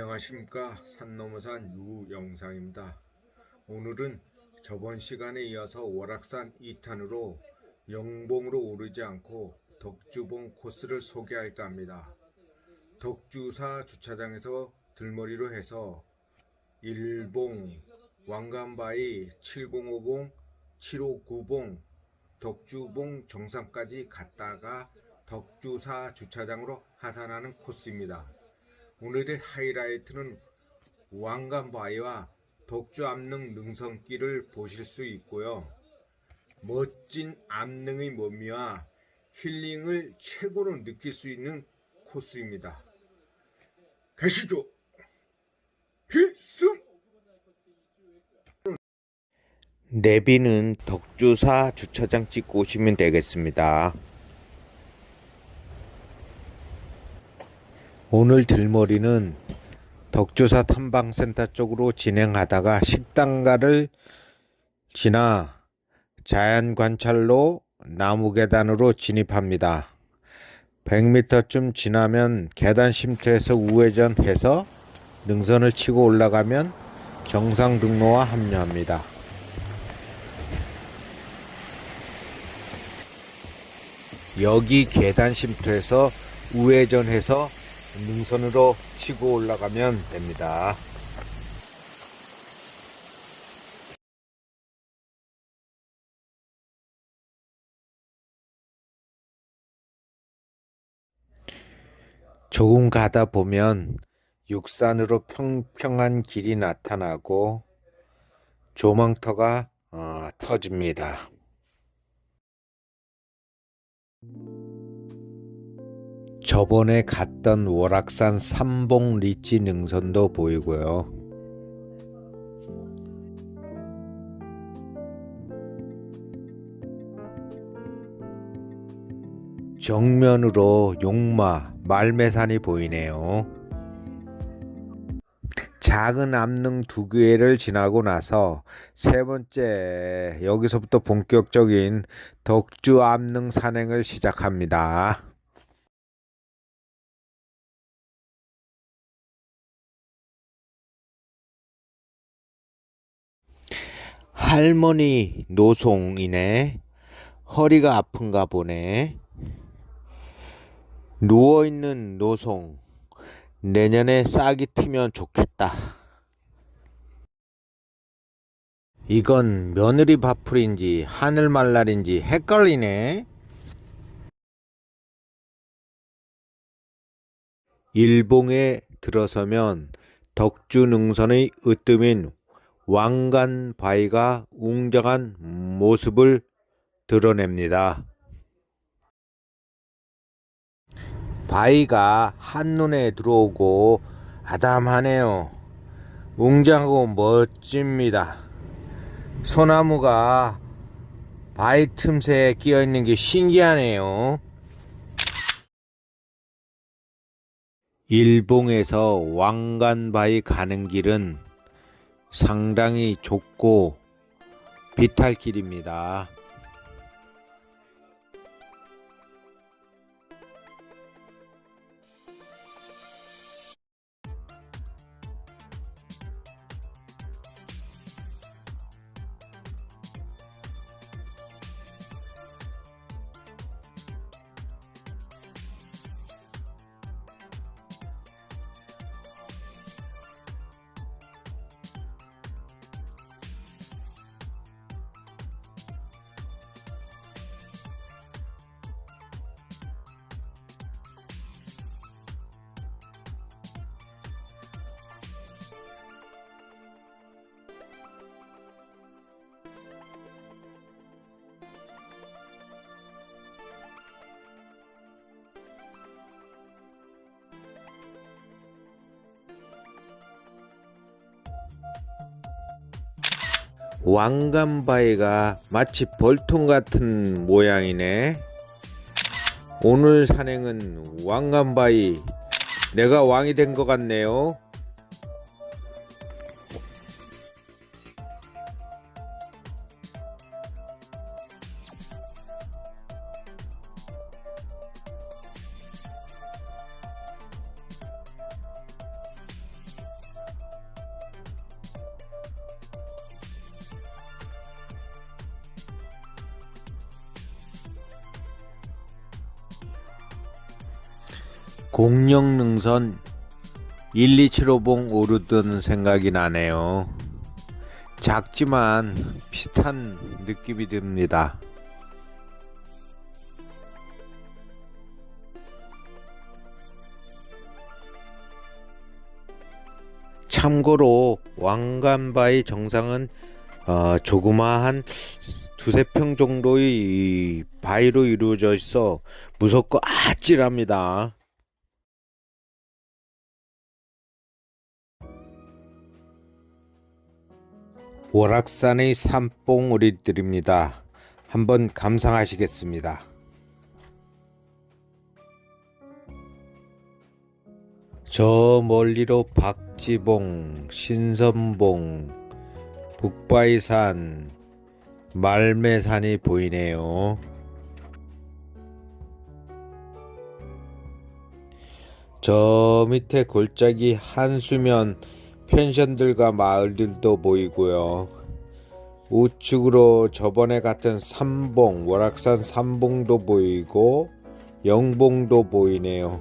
안녕하십니까 산너머산 유영상입니다. 오늘은 저번 시간에 이어서 월악산 2탄으로 영봉으로 오르지 않고 덕주봉 코스를 소개할까 합니다. 덕주사 주차장에서 들머리로 해서 일봉, 왕관바위, 705봉, 759봉, 덕주봉 정상까지 갔다가 덕주사 주차장으로 하산하는 코스입니다. 오늘의 하이라이트는 왕관바위와 덕주 암릉 능선길을 보실 수 있고요. 멋진 암릉의 몸이와 힐링을 최고로 느낄 수 있는 코스입니다. 가시죠. 필승! 내비는 덕주사 주차장 찍고 오시면 되겠습니다. 오늘 들머리는 덕주사 탐방센터 쪽으로 진행하다가 식당가를 지나 자연관찰로 나무 계단으로 진입합니다. 100m쯤 지나면 계단 쉼터에서 우회전해서 능선을 치고 올라가면 정상 등로와 합류합니다. 여기 계단 쉼터에서 우회전해서 능선으로 치고 올라가면 됩니다. 조금 가다 보면 육산으로 평평한 길이 나타나고 조망터가 어, 터집니다. 저번에 갔던 월악산 삼봉 리치 능선도 보이고요. 정면으로 용마, 말매산이 보이네요. 작은 암릉 두 개를 지나고 나서 세 번째 여기서부터 본격적인 덕주 암릉 산행을 시작합니다. 할머니 노송이네. 허리가 아픈가 보네. 누워있는 노송. 내년에 싹이 트면 좋겠다. 이건 며느리 밥풀인지 하늘말날인지 헷갈리네. 일봉에 들어서면 덕주 능선의 으뜸인 왕관 바위가 웅장한 모습을 드러냅니다. 바위가 한눈에 들어오고 아담하네요. 웅장하고 멋집니다. 소나무가 바위 틈새에 끼어 있는 게 신기하네요. 일봉에서 왕관바위 가는 길은 상당히 좁고 비탈 길입니다. 왕관바위가 마치 벌통 같은 모양이네. 오늘 산행은 왕관바위. 내가 왕이 된 것 같네요. 공룡능선 1275봉 오르던 생각이 나네요. 작지만 비슷한 느낌이 듭니다. 참고로 왕관바위 정상은 어, 조그마한 두세 평 정도의 이 바위로 이루어져 있어 무섭고 아찔합니다. 월악산의 산봉우리들입니다. 한번 감상하시겠습니다. 저 멀리로 박지봉, 신선봉, 북바이산, 말매산이 보이네요. 저 밑에 골짜기 한수면 펜션들과 마을들도 보이고요. 우측으로 저번에 갔던 삼봉, 월악산 삼봉도 보이고 영봉도 보이네요.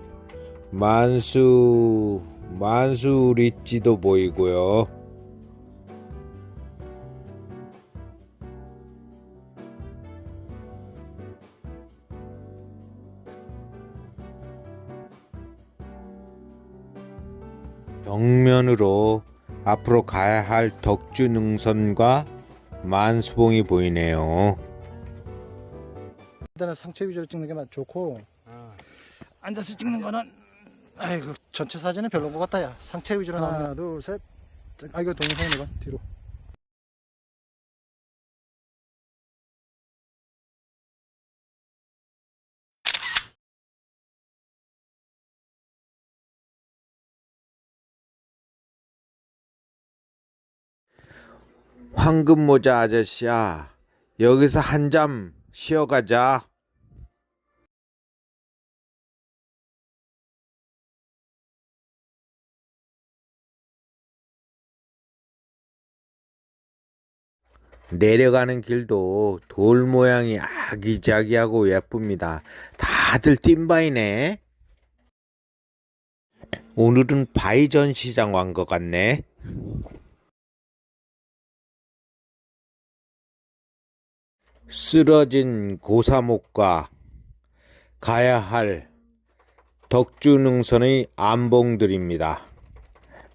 만수 만수 리찌도 보이고요. 정면으로 앞으로 가야 할 덕주 능선과 만수봉이 보이네요. 일단은 상체 위주로 찍는 게 맞- 좋고 앉아서 찍는 거는 아이고 전체 사진은 별로인 것 같다 야. 상체 위주로 하나 둘셋. 아 이거 동영상 내가 뒤로 황금모자 아저씨야, 여기서 한 잠 쉬어가자. 내려가는 길도 돌 모양이 아기자기하고 예쁩니다. 다들 뜀바이네. 오늘은 바위 전시장 완것 같네. 쓰러진 고사목과 가야 할 덕주능선의 암봉들입니다.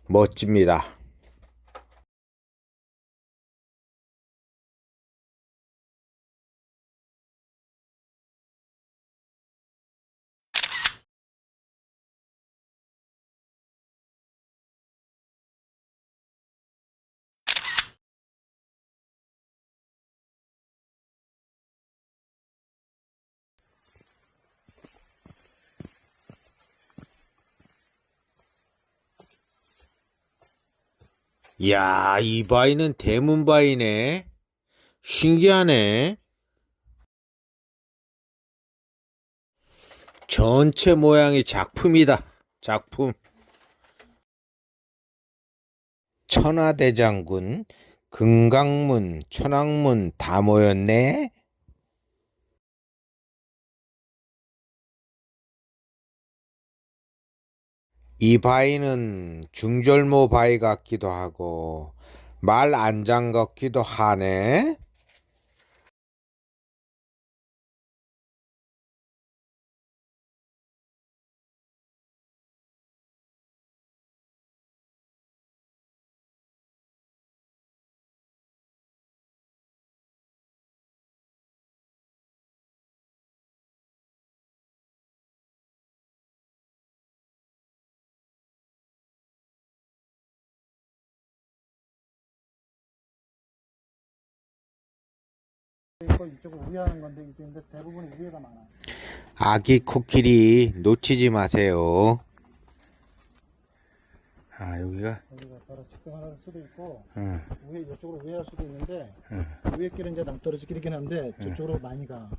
멋집니다. 야, 이 바위는 대문 바위네. 신기하네. 전체 모양이 작품이다. 작품. 천하대장군, 금강문, 천왕문 다 모였네. 이 바위는 중절모 바위 같기도 하고 말 안장 같기도 하네. 이거 이쪽으로 우회하는 건데 이게 근데 대부분 우회가 많아 아기 코끼리 놓치지 마세요. 아 여기가? 여기가 바로 직경할 수도 있고 응. 위에 이쪽으로 우회할 수도 있는데 위에 길은 이제 낭떠러지 길이긴 한데 저쪽으로 많이 가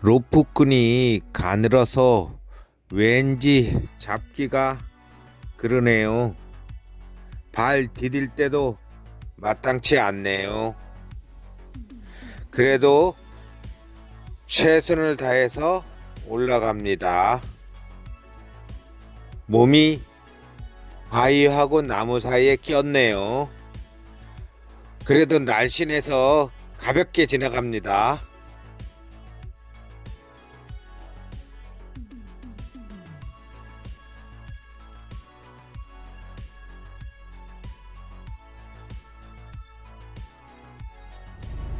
로프끈이 가늘어서 왠지 잡기가 그러네요. 발 디딜 때도 마땅치 않네요. 그래도 최선을 다해서 올라갑니다. 몸이 바위하고 나무 사이에 꼈네요. 그래도 날씬해서 가볍게 지나갑니다.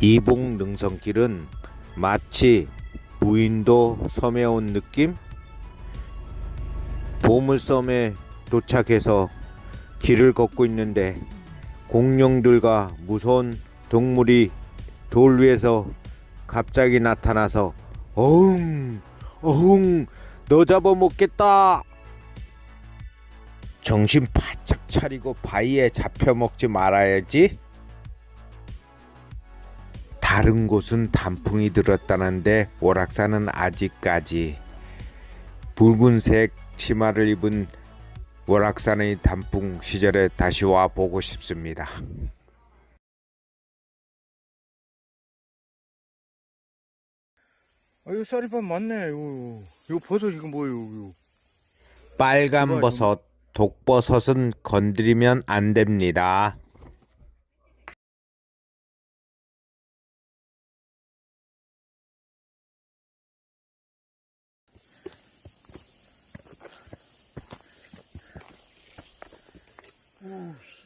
이봉 능선길은 마치 무인도 섬에 온 느낌? 보물섬에 도착해서 길을 걷고 있는데 공룡들과 무서운 동물이 돌 위에서 갑자기 나타나서 어흥 어흥 너 잡아먹겠다 정신 바짝 차리고 바위에 잡혀먹지 말아야지 다른 곳은 단풍이 들었다는데 오락산은 아직까지 붉은색 치마를 입은 오락산의 단풍 시절에 다시 와 보고 싶습니다. 아, 이거 쌀이밥 맞네. 이거, 이거 버섯 이거 뭐예요? 이거. 빨간 버섯, 독버섯은 건드리면 안 됩니다. Ух.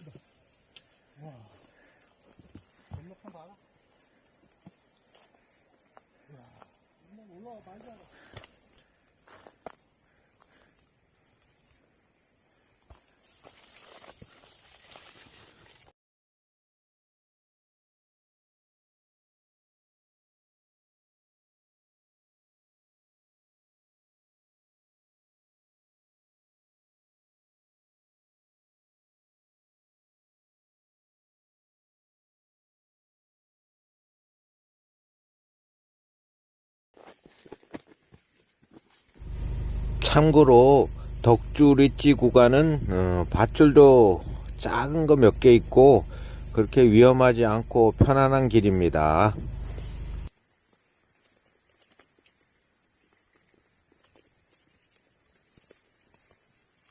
참고로 덕주리찌 구간은 어, 밧줄도 작은 거 몇 개 있고 그렇게 위험하지 않고 편안한 길입니다.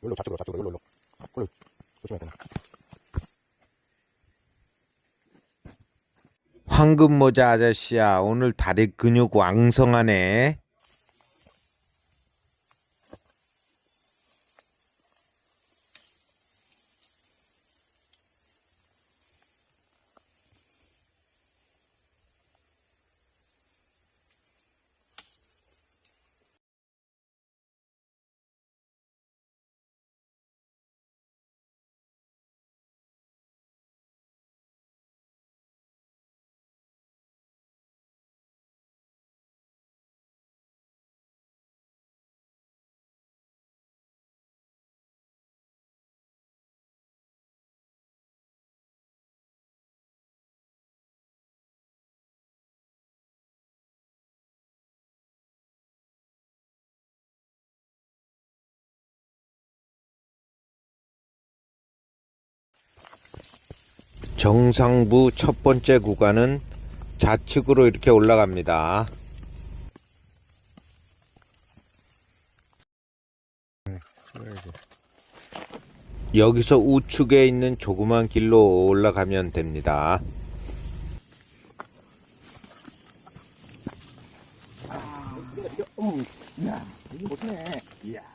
여기로 좌측으로 좌측으로 여기로 여기로. 조심해야 되나. 황금 모자 아저씨야 오늘 다리 근육 왕성하네. 정상부 첫 번째 구간은 좌측으로 이렇게 올라갑니다. 여기서 우측에 있는 조그만 길로 올라가면 됩니다. 이거 못하네. 이야.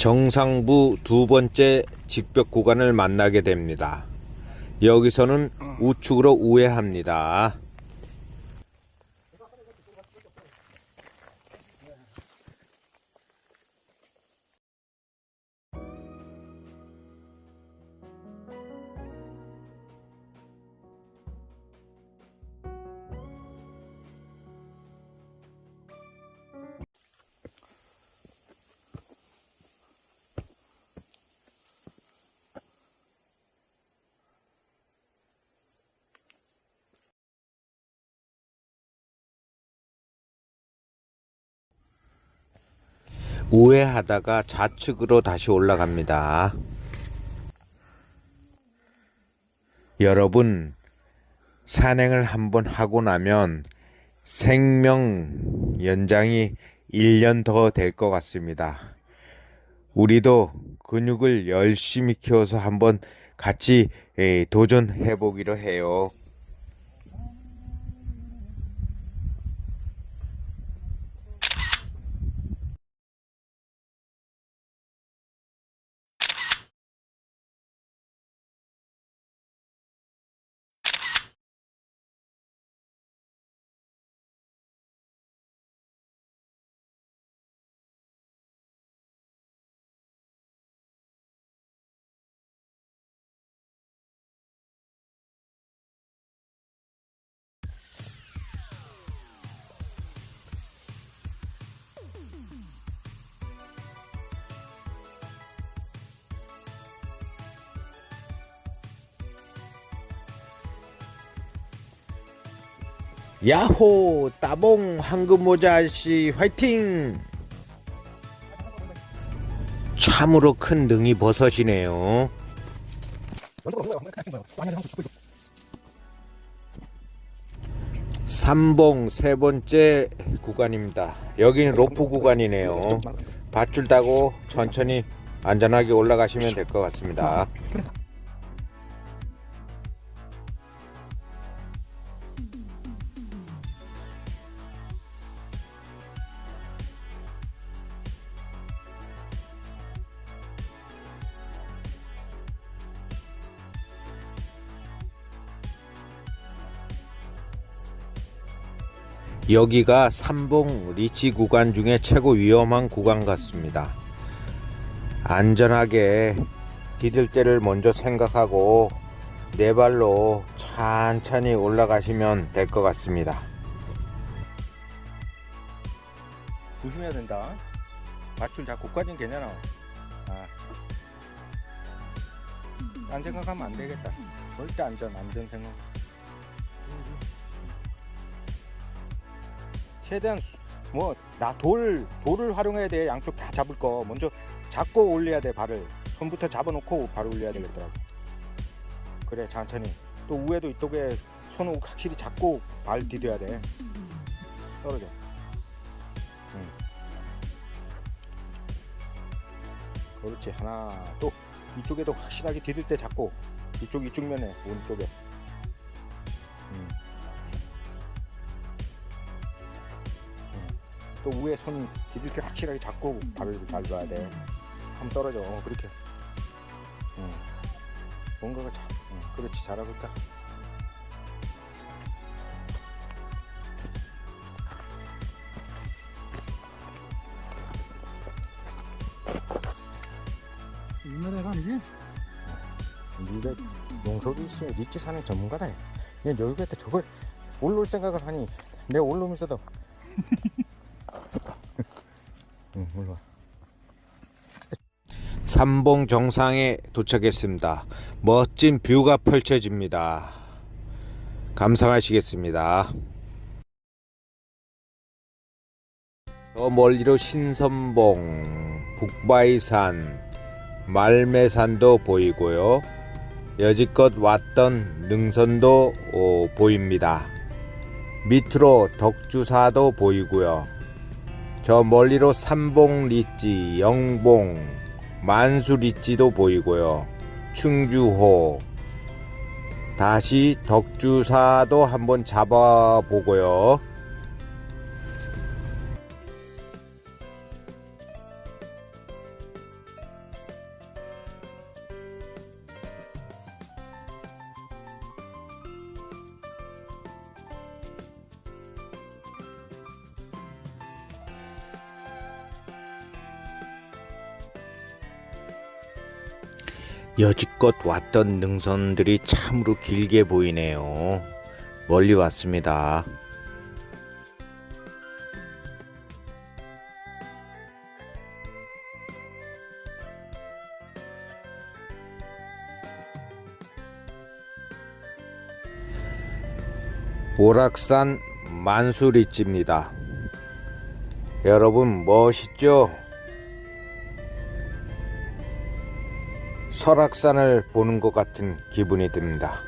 정상부 두 번째 직벽 구간을 만나게 됩니다. 여기서는 우측으로 우회합니다. 우회하다가 좌측으로 다시 올라갑니다. 여러분, 산행을 한번 하고 나면 생명 연장이 1년 더 될 것 같습니다. 우리도 근육을 열심히 키워서 한번 같이 에, 도전해 보기로 해요. 야호 따봉 황금모자 아저씨 화이팅! 참으로 큰 능이 버섯이네요. 삼봉 세 번째 구간입니다. 여기는 로프 구간이네요. 밧줄 따고 천천히 안전하게 올라가시면 될 것 같습니다 여기가 삼봉 리치 구간 중에 최고 위험한 구간 같습니다. 안전하게 디딜 때를 먼저 생각하고 네 발로 천천히 올라가시면 될 것 같습니다. 조심해야 된다. 밧줄 잡고 까진 괜찮아. 아. 안 생각하면 안 되겠다. 절대 안전, 안전 생각. 최대한 뭐 나 돌 돌을 활용해야 돼. 양쪽 다 잡을 거 먼저 잡고 올려야 돼 발을. 손부터 잡아놓고 발을 올려야 되겠더라고. 그래 천천히. 또 위에도 이쪽에 손을 확실히 잡고 발 디뎌야 돼. 떨어져. 그렇지 하나 또 이쪽에도 확실하게 디딜 때 잡고 이쪽 이쪽 면에 오른쪽에 또 위에 손때 확실하게 잡고 발을 밟아야 돼. 한번 떨어져. 어, 그렇게. 음. 뭔가가 자, 음, 그렇지. 잘하고 있다. 옛날에 이게? 네가 용석이 씨 리치 사는 전문가다. 얘 여기가 저걸 올라올 생각을 하니 내가 올라오면서도 응 올라와 삼봉 정상에 도착했습니다. 멋진 뷰가 펼쳐집니다. 감상하시겠습니다. 저 멀리로 신선봉, 북바이산, 말매산도 보이고요. 여지껏 왔던 능선도 어, 보입니다. 밑으로 덕주사도 보이고요. 저 멀리로 삼봉 리찌, 영봉, 만수 리찌도 보이고요. 충주호 다시 덕주사도 한번 잡아보고요. 여지껏 왔던 능선들이 참으로 길게 보이네요. 멀리 왔습니다. 오락산 만수리찌입니다. 여러분 멋있죠? 설악산을 보는 것 같은 기분이 듭니다.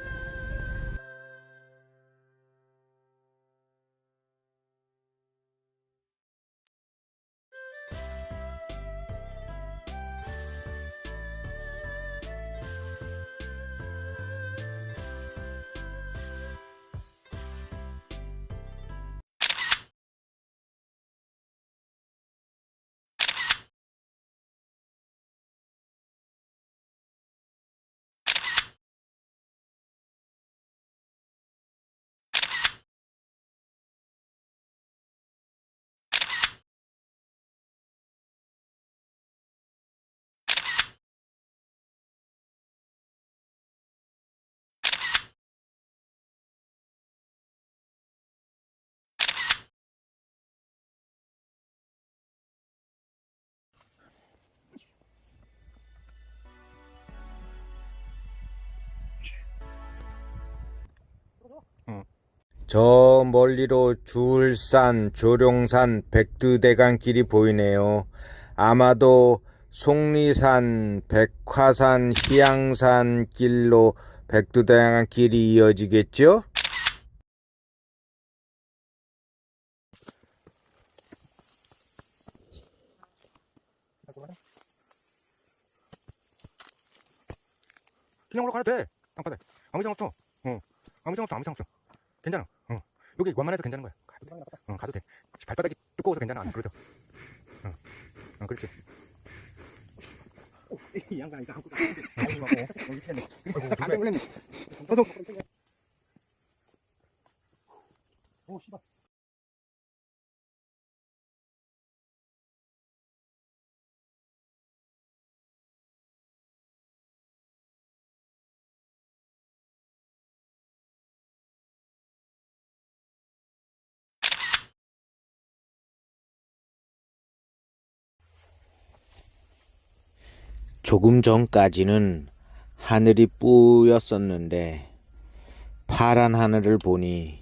저 멀리로 주울산, 조룡산, 백두대간 길이 보이네요. 아마도 속리산, 백화산, 희양산 길로 백두대간 길이 이어지겠죠? 그냥 올라가도 돼. 땅바닥. 아무 이상 없어. 어. 아무 이상 없어. 아무 이상 없어. 괜찮아. 어. 여기 완만해서 괜찮은 거야. 가도 돼. 어, 가도 돼. 발바닥이 두꺼워서 괜찮아. 안 그래도. 어. 어, 그렇지. 이 양반 이거 하고. 어, 미쳤네. 깜짝 놀랐네. 도둑. 오, 씨발. 조금 전까지는 하늘이 뿌였었는데 파란 하늘을 보니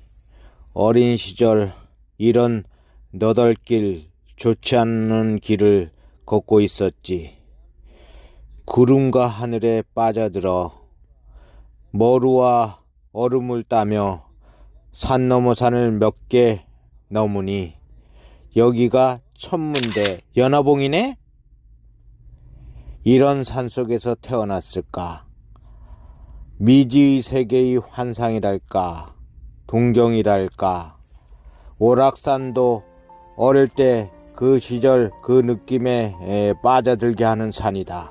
어린 시절 이런 너덜길 좋지 않은 길을 걷고 있었지. 구름과 하늘에 빠져들어 머루와 얼음을 따며 산 넘어 산을 몇 개 넘으니 여기가 천문대 연화봉이네? 이런 산속에서 태어났을까? 미지의 세계의 환상이랄까? 동경이랄까? 오락산도 어릴 때 그 시절 그 느낌에 에, 빠져들게 하는 산이다.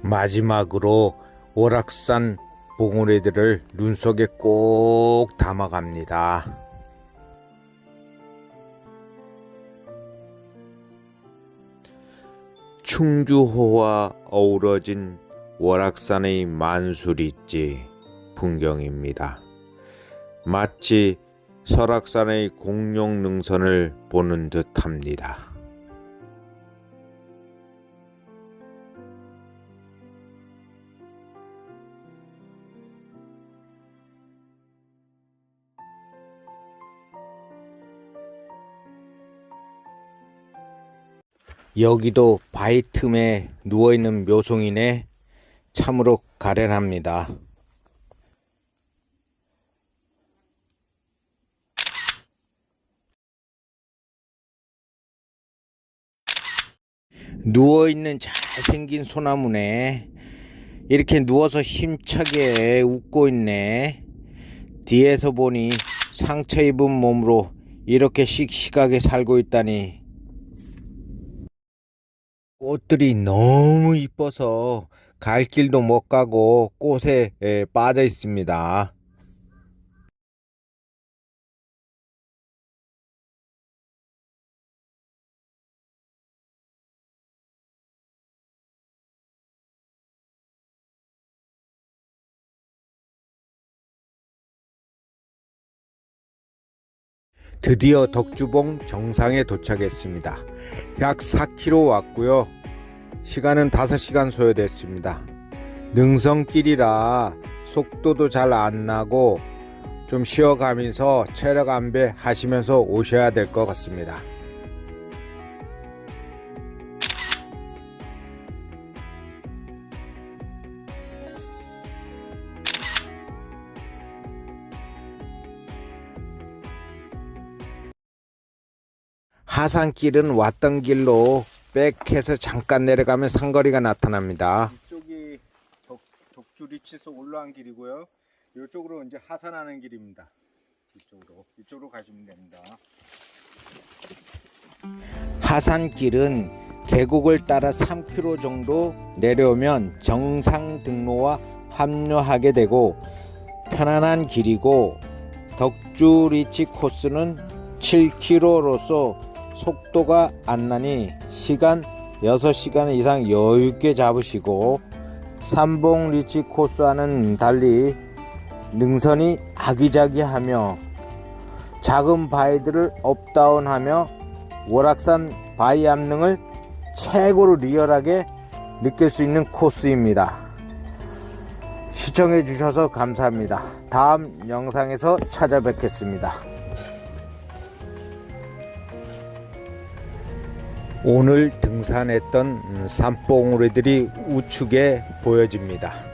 마지막으로 오락산 봉우리들을 눈 속에 꼭 담아갑니다. 충주호와 어우러진 월악산의 만수리지 풍경입니다. 마치 설악산의 공룡 능선을 보는 듯합니다. 여기도 바위 틈에 누워있는 묘송이네 참으로 가련합니다. 누워있는 잘생긴 소나무네. 이렇게 누워서 힘차게 웃고 있네. 뒤에서 보니 상처 입은 몸으로 이렇게 씩씩하게 살고 있다니. 꽃들이 너무 이뻐서 갈 길도 못 가고 꽃에 에, 빠져 있습니다. 드디어 덕주봉 정상에 도착했습니다. 약 4km 왔고요. 시간은 5시간 소요됐습니다. 능선길이라 속도도 잘 안 나고 좀 쉬어가면서 체력 안배 하시면서 오셔야 될 것 같습니다. 하산길은 왔던 길로 백해서 잠깐 내려가면 상거리가 나타납니다. 이쪽이 독, 독주리치에서 올라간 길이고요. 이쪽으로 이제 하산하는 길입니다. 이쪽으로 이쪽으로 가시면 됩니다. 하산길은 계곡을 따라 3km 정도 내려오면 정상 등로와 합류하게 되고 편안한 길이고 덕주 리치 코스는 7km로서 속도가 안 나니 시간 6시간 이상 여유있게 잡으시고 삼봉 리치 코스와는 달리 능선이 아기자기하며 작은 바위들을 업다운하며 월악산 바위 암릉을 최고로 리얼하게 느낄 수 있는 코스입니다. 시청해 주셔서 감사합니다. 다음 영상에서 찾아뵙겠습니다. 오늘 등산했던 산봉우리들이 우측에 보여집니다.